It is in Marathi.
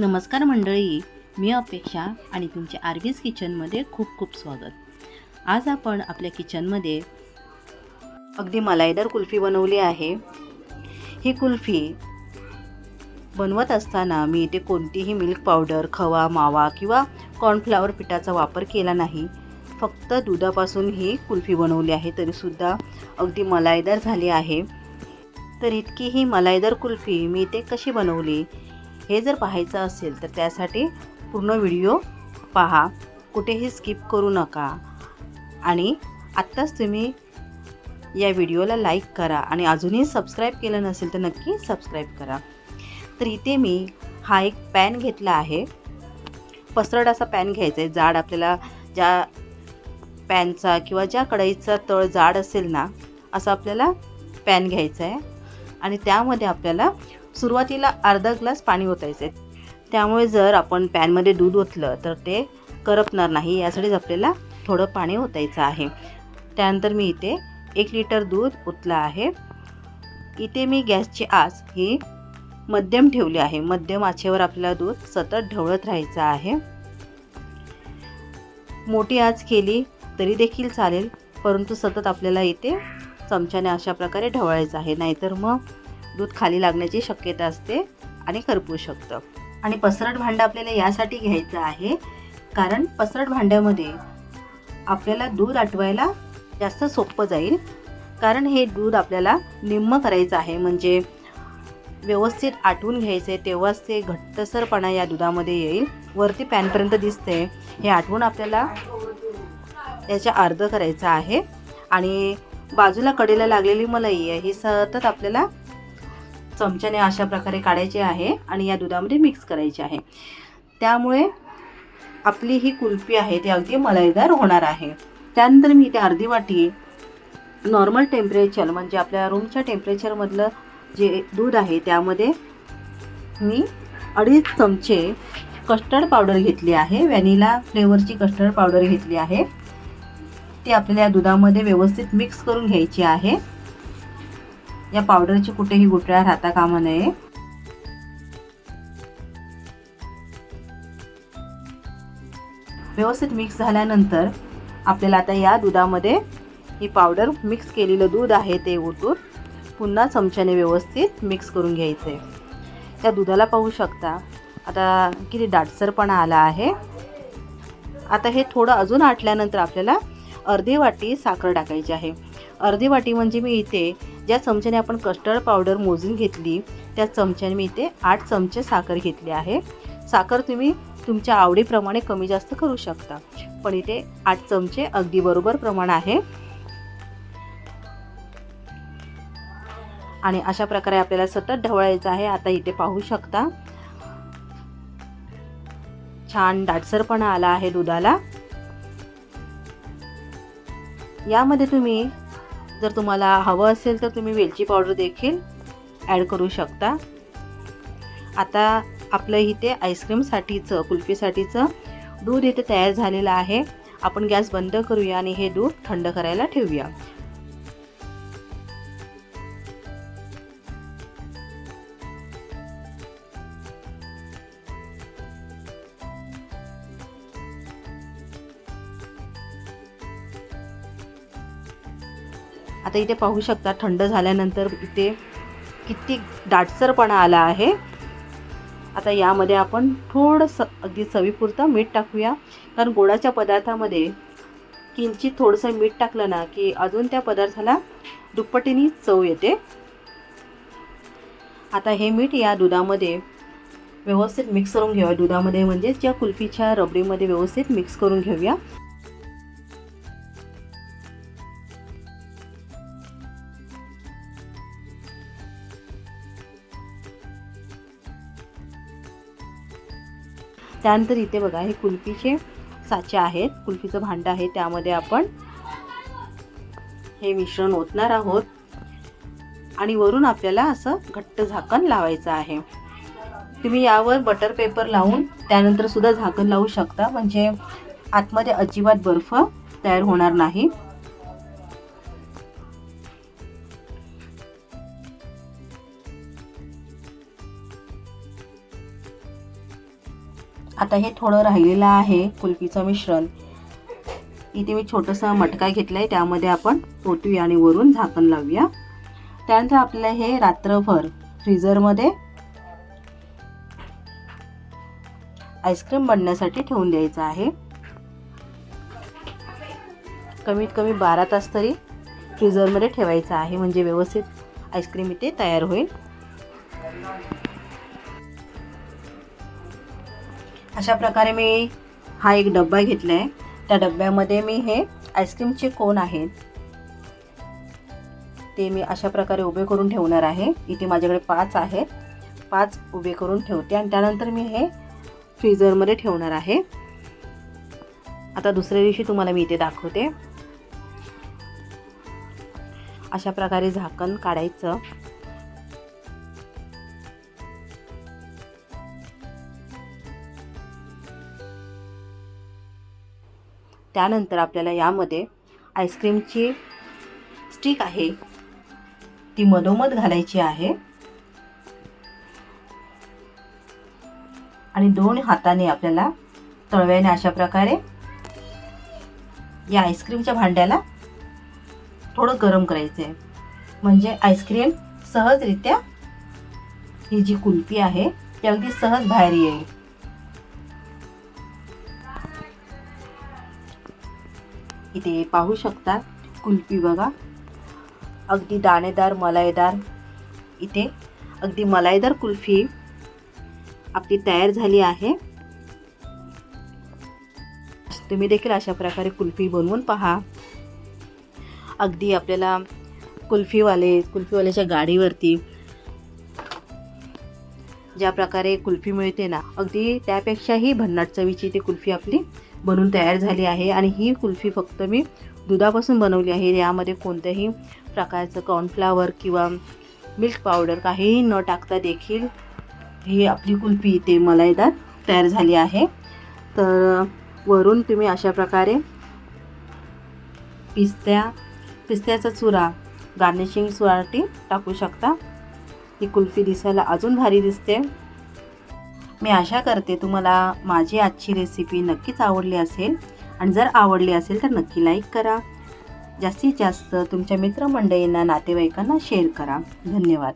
नमस्कार मंडळी मी अपेक्षा आणि तुमचे आरवीज किचनमध्ये खूप खूप स्वागत. आज आपण आपल्या किचनमध्ये अगदी मलाईदार कुल्फी बनवली आहे. ही कुल्फी बनवत असताना मी इथे कोणतीही मिल्क पावडर खवा मावा किंवा कॉर्नफ्लावर पिठाचा वापर केला नाही. फक्त दुधापासून ही कुल्फी बनवली आहे तरीसुद्धा अगदी मलाईदार झाली आहे. तर इतकी ही मलाईदार कुल्फी मी इथे कशी बनवली? हे जर पाहायचं असेल तर त्यासाठी पूर्ण व्हिडिओ पहा. कुठेही स्किप करू नका. आणि आत्ताच तुम्ही या व्हिडिओला लाईक करा आणि अजूनही सबस्क्राईब केलं नसेल तर नक्की सबस्क्राईब करा. तर इथे मी हा एक पॅन घेतला आहे. पसरड असा पॅन घ्यायचा आहे. जाड आपल्याला ज्या पॅनचा किंवा ज्या कढईचा तळ जाड असेल ना असं आपल्याला पॅन घ्यायचा आहे. आणि त्यामध्ये आपल्याला सुरुवातीला अर्धा ग्लास पाणी ओतायचं. आहे त्यामुळे जर आपण पॅनमध्ये दूध ओतलं तर ते करपणार नाही. यासाठीच आपल्याला थोडं पाणी ओतायचं आहे. त्यानंतर मी इथे एक लिटर दूध ओतलं आहे. इथे मी गॅसची आस ही मध्यम ठेवली आहे. मध्यम आचेवर आपल्याला दूध सतत ढवळत राहायचं आहे. मोठी आच केली तरी देखील चालेल परंतु सतत आपल्याला इथे चमच्याने अशा प्रकारे ढवळायचं आहे. नाहीतर मग दूध खाली लागण्याची शक्यता असते आणि करपू शकतं. आणि पसरट भांडं आपल्याला यासाठी घ्यायचं आहे कारण पसरट भांड्यामध्ये आपल्याला दूध आटवायला जास्त सोपं जाईल. कारण हे दूध आपल्याला निम्म करायचं आहे म्हणजे व्यवस्थित आटवून घ्यायचे तेव्हाच ते घट्टसरपणा या दुधामध्ये येईल. वरती पॅनपर्यंत दिसते हे आटवून आपल्याला याच्या अर्ध करायचं आहे. आणि बाजूला कडेला लागलेली मलाई आहे ही सतत आपल्याला चमच्याने अशा प्रकारे काढायची आहे आणि या दुधामध्ये मिक्स करायची आहे. त्यामुळे आपली ही कुल्फी आहे ती अगदी मलाईदार होणार आहे. त्यानंतर मी इथे अर्धी वाटी नॉर्मल टेम्परेचर म्हणजे आपल्या रूमच्या टेम्परेचरमधलं जे दूध आहे त्यामध्ये मी अडीच चमचे कस्टर्ड पावडर घेतली आहे. व्हॅनिला फ्लेवरची कस्टर्ड पावडर घेतली आहे. ती आपल्याला या दुधामध्ये व्यवस्थित मिक्स करून घ्यायची आहे. या पावडरची कुठेही गुठळ्या राहता कामा नये. व्यवस्थित मिक्स झाल्यानंतर आपल्याला आता या दुधामध्ये ही पावडर मिक्स केलेलं दूध आहे ते ओतून पुन्हा चमच्याने व्यवस्थित मिक्स करून घ्यायचं आहे त्या दुधाला पाहू शकता. आता किती दाटसरपणा आला आहे. आता हे थोडं अजून आटल्यानंतर आपल्याला अर्धी वाटी साखर टाकायची आहे. अर्धी वाटी म्हणजे मी इथे ज्या चमच्याने आपण कस्टर्ड पावडर मोजून घेतली त्या चमच्याने मी इथे आठ चमचे साखर घेतली आहे. साखर तुम्ही तुमच्या आवडीप्रमाणे कमी जास्त करू शकता. पण इथे आठ चमचे अगदी बरोबर प्रमाण आहे. आणि अशा प्रकारे आपल्याला सतत ढवळायचं आहे. आता इथे पाहू शकता. छान दाटसरपणा आला आहे दुधाला. यामध्ये तुम्ही जर तुम्हाला हवं असेल तर तुम्ही वेलची पावडर देखील ॲड करू शकता. आता आपलं इथे आईस्क्रीमसाठीचं कुल्फीसाठीचं दूध इथे तयार झालेलं आहे. आपण गॅस बंद करूया आणि हे दूध थंड करायला ठेवूया. आता इथे पाहू शकता थंड झाल्यानंतर इथे किती दाटसरपणा आला आहे. आता यामध्ये आपण थोडंसं अगदी चवीपुरतं मीठ टाकूया. कारण गोडाच्या पदार्थामध्ये किंचित थोडंसं मीठ टाकलं ना की अजून त्या पदार्थाला दुप्पटीने चव येते. आता हे मीठ या दुधामध्ये व्यवस्थित मिक्स करून घेऊया. दुधामध्ये म्हणजेच या कुल्फीच्या रबडीमध्ये व्यवस्थित मिक्स करून घेऊया. त्यानंतर इथे बघा हे कुल्फीचे साचे आहेत. कुल्फीचं भांडं आहे. त्यामध्ये आपण हे मिश्रण ओतणार आहोत. आणि वरून आपल्याला असं घट्ट झाकण लावायचं आहे. तुम्ही यावर बटर पेपर लावून त्यानंतर सुद्धा झाकण लावू शकता. म्हणजे आतमध्ये अजिबात बर्फ तयार होणार नाही. आता हे थोडं राहिलेलं आहे कुल्फीचं मिश्रण. इथे मी छोटंसं मटका घेतला आहे त्यामध्ये आपण ओतूया आणि वरून झाकण लावूया. त्यानंतर आपलं हे रात्रभर फ्रीझरमध्ये आईस्क्रीम बनण्यासाठी ठेवून द्यायचं आहे. कमीत कमी बारा तास तरी फ्रीझरमध्ये ठेवायचं आहे म्हणजे व्यवस्थित आईस्क्रीम इथे तयार होईल. अशा प्रकारे मी हा एक डब्बा घेतला आहे त्या डब्यामध्ये मी हे आईस्क्रीमचे कोन आहेत ते मी अशा प्रकारे उभे करून ठेवणार आहे. इथे माझ्याकडे पाच आहेत. पाच उभे करून ठेवते आणि त्यानंतर मी हे फ्रीझरमध्ये ठेवणार आहे. आता दुसऱ्या दिवशी तुम्हाला मी इथे दाखवते. अशा प्रकारे झाकण काढायचं. त्यानंतर आपल्याला यामध्ये आईस्क्रीमची स्टिक आहे. ती मधोमध घालायची आहे. आणि दोन हाताने आपल्याला तळव्याने अशा प्रकारे या आईस्क्रीमच्या भांड्याला थोडं गरम करायचं आहे म्हणजे आईस्क्रीम सहजरित्या ही जी कुल्फी आहे ती अगदी सहज बाहेर येईल. इथे पाहू शकता कुल्फी बघा. अगदी दाणेदार मलाईदार. इथे अगदी मलाईदार कुल्फी आपली तयार झाली आहे. तुम्ही देखील अशा प्रकारे कुल्फी बनवून पहा. अगदी आपल्याला कुल्फीवाले कुल्फीवाल्याच्या गाडीवरती ज्या प्रकारे कुल्फी मिळते ना अगदी त्यापेक्षाही भन्नाट चवीची ती कुल्फी आपली बनून तयार झाली आहे आणि ही कुल्फी फक्त मी दुधापासून बनवली आहे. यामध्ये कोणत्याही प्रकारचं कॉर्नफ्लावर किंवा मिल्क पावडर काहीही न टाकता देखील ही आपली कुल्फी इथे मलाईदार तयार झाली आहे. तर वरून तुम्ही अशा प्रकारे पिस्त्या पिस्त्याचा चुरा गार्निशिंग सुराटी टाकू शकता. ही कुल्फी दिसायला अजून भारी दिसते. मी आशा करते तुम्हाला माझी आजची रेसिपी नक्कीच आवडली असेल. आणि जर आवडली असेल तर नक्की लाईक करा. जास्तीत जास्त तुमच्या मित्रमंडळींना नातेवाईकांना शेअर करा. धन्यवाद.